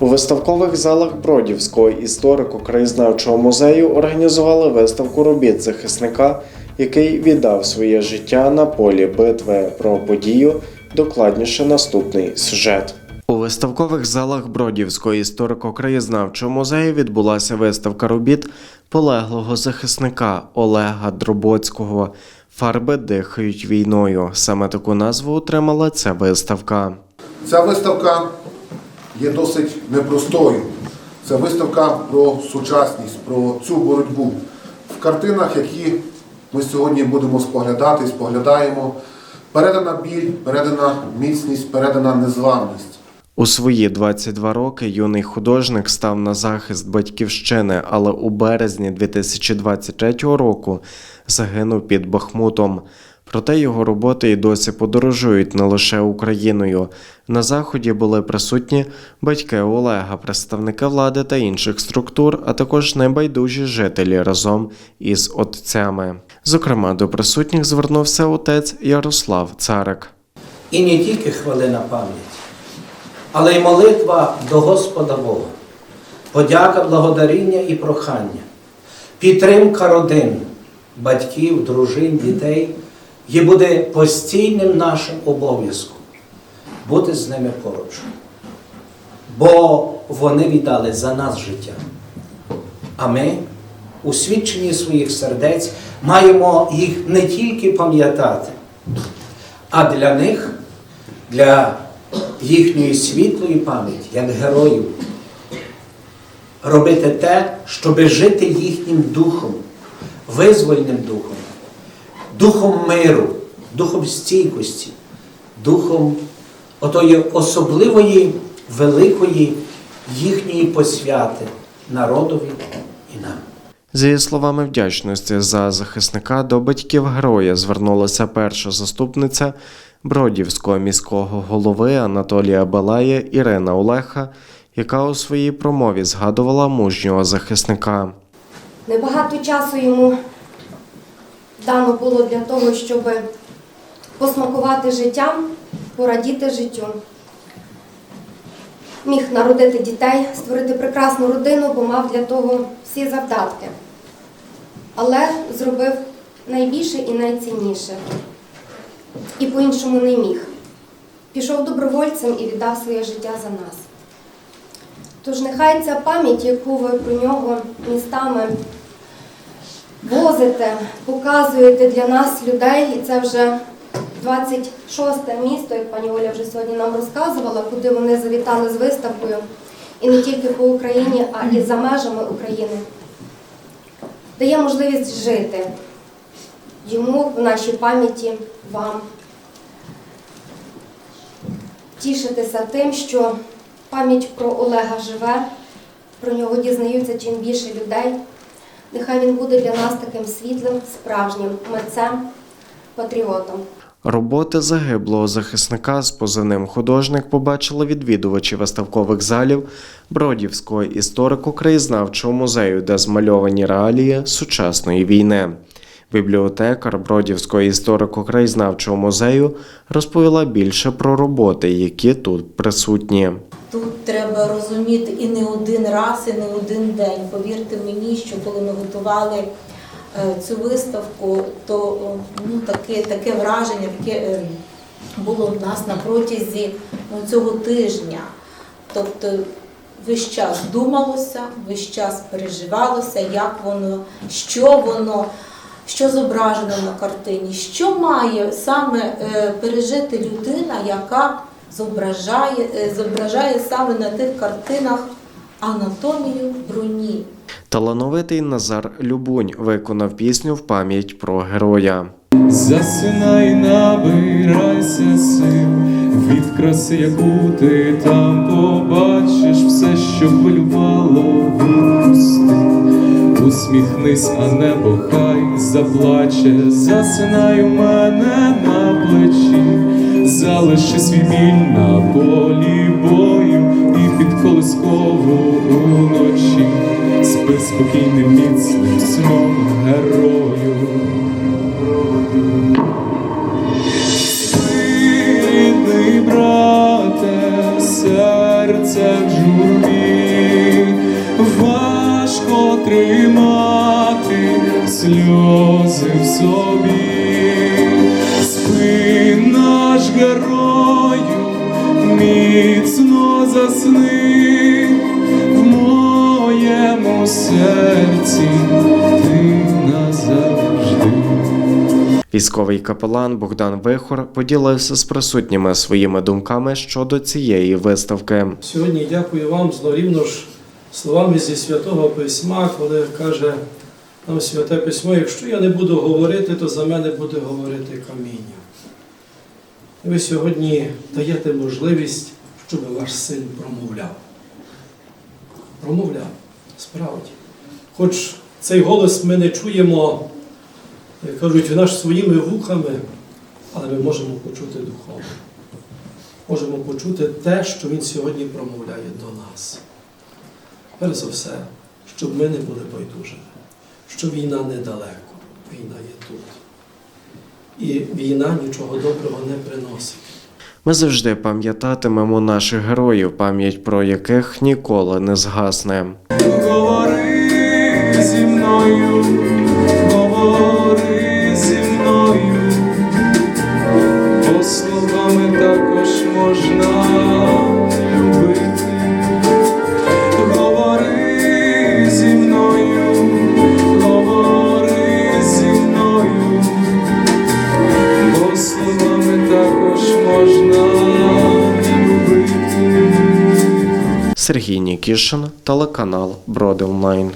У виставкових залах Бродівського історико-краєзнавчого музею організували виставку робіт захисника, який віддав своє життя на полі битви. Про подію докладніше наступний сюжет. У виставкових залах Бродівського історико-краєзнавчого музею відбулася виставка робіт полеглого захисника Олега Дробоцького. Фарби дихають війною. Саме таку назву отримала ця виставка. Ця виставка є досить непростою. Це виставка про сучасність, про цю боротьбу. В картинах, які ми сьогодні будемо споглядати, споглядаємо, передана біль, передана міцність, передана незламність. У свої 22 роки юний художник став на захист батьківщини, але у березні 2023 року загинув під Бахмутом. Проте його роботи і досі подорожують не лише Україною. На заході були присутні батьки Олега, представники влади та інших структур, а також небайдужі жителі разом із отцями. Зокрема, до присутніх звернувся отець Ярослав Царик. І не тільки хвилина пам'яті, але й молитва до Господа Бога, подяка, благодаріння і прохання, підтримка родин, батьків, дружин, дітей є буде постійним нашим обов'язком бути з ними поруч. Бо вони віддали за нас життя. А ми, у свідченні своїх сердець, маємо їх не тільки пам'ятати, а для них, для їхньої світлої пам'яті, як героїв, робити те, щоби жити їхнім духом, визвольним духом, духом миру, духом стійкості, духом отої особливої, великої їхньої посвяти народові і нам. Зі словами вдячності за захисника до батьків героя звернулася перша заступниця Бродівського міського голови Анатолія Балая Ірина Олеха, яка у своїй промові згадувала мужнього захисника. Небагато часу йому дано було для того, щоб посмакувати життям, порадіти життю. Міг народити дітей, створити прекрасну родину, бо мав для того всі завдатки. Але зробив найбільше і найцінніше. І по-іншому не міг. Пішов добровольцем і віддав своє життя за нас. Тож нехай ця пам'ять, яку ви про нього містами возите, показуєте для нас людей, і це вже 26-те місто, як пані Оля вже сьогодні нам розказувала, куди вони завітали з виставкою, і не тільки по Україні, а і за межами України, дає можливість жити йому в нашій пам'яті вам. Тішитися тим, що пам'ять про Олега живе, про нього дізнаються чим більше людей. Нехай він буде для нас таким світлим, справжнім митцем, патріотом. Роботи загиблого захисника з позивним художник побачили відвідувачі виставкових залів Бродівського історико-краєзнавчого музею, де змальовані реалії сучасної війни. Бібліотекар Бродівського історико-краєзнавчого музею розповіла більше про роботи, які тут присутні. Тут треба розуміти і не один раз, і не один день. Повірте мені, що коли ми готували е, цю виставку, то ну, таке, таке враження, таке е, було в нас на протязі ну, цього тижня. Тобто весь час думалося, весь час переживалося, як воно, що воно, що зображено на картині, що має саме е, пережити людина, яка зображає, е, зображає саме на тих картинах анатомію броні. Талановитий Назар Любунь виконав пісню в пам'ять про героя. Засинай, набирайся сил від краси, яку ти там побачиш, все, що відпусти. Усміхнись, а небо хай заплаче, засинай у мене на плечі, залиши свій біль на полі бою і під колискову уночі, спи спокійним міцним сном герою. Рідний брате, серце в журбі тримати сльози в собі. Спи наш герою, міцно засни в моєму серці ти назавжди. Військовий капелан Богдан Вихор поділився з присутніми своїми думками щодо цієї виставки. Сьогодні дякую вам злорівно ж словами зі святого письма, коли каже нам святе письмо, якщо я не буду говорити, то за мене буде говорити каміння. Ви сьогодні даєте можливість, щоб ваш син промовляв. Промовляв, справді. Хоч цей голос ми не чуємо, як кажуть, наш своїми вухами, але ми можемо почути духовно можемо почути те, що Він сьогодні промовляє до нас. Перш за все, щоб ми не були байдужими, що війна недалеко, війна є тут. І війна нічого доброго не приносить. Ми завжди пам'ятатимемо наших героїв, пам'ять про яких ніколи не згасне. Говори зі мною, говори зі мною, бо словами також можна можна любити. Сергій Нікішин, телеканал Броди Онлайн.